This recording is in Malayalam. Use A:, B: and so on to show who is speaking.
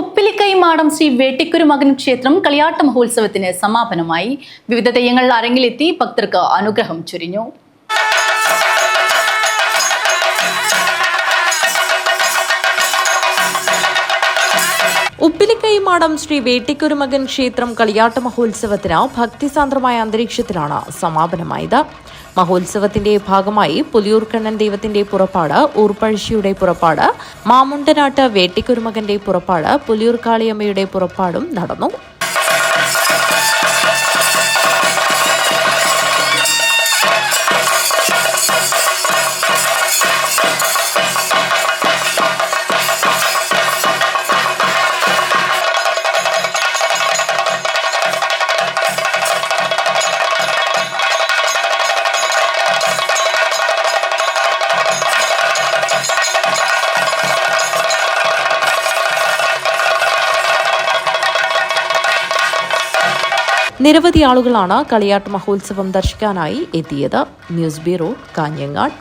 A: ഉപ്പിലിക്കൈമാടം ശ്രീ വേട്ടിക്കുരു മകൻ ക്ഷേത്രം കളിയാട്ട മഹോത്സവത്തിന് സമാപനമായി വിവിധ തെയ്യങ്ങൾ അരങ്ങിലെത്തി ഭക്തർക്ക് അനുഗ്രഹം ചൊരിഞ്ഞു.
B: ഉപ്പിലിക്കൈമാടം ശ്രീ വേട്ടിക്കുരുമകൻ ക്ഷേത്രം കളിയാട്ട മഹോത്സവത്തിന് ഭക്തിസാന്ദ്രമായ അന്തരീക്ഷത്തിലാണ് സമാപനമായത്. മഹോത്സവത്തിന്റെ ഭാഗമായി പുലിയൂർക്കണ്ണൻ ദൈവത്തിന്റെ പുറപ്പാട് ഊർപ്പഴശ്ശിയുടെ പുറപ്പാട് മാമുണ്ടനാട്ട് വേട്ടിക്കുരുമകന്റെ പുറപ്പാട് പുലിയൂർക്കാളിയമ്മയുടെ പുറപ്പാടും നടന്നു. നിരവധി ആളുകളാണ് കളിയാട്ട് മഹോത്സവം ദർശിക്കാനായി എത്തിയത്. News bureau Kanhangad.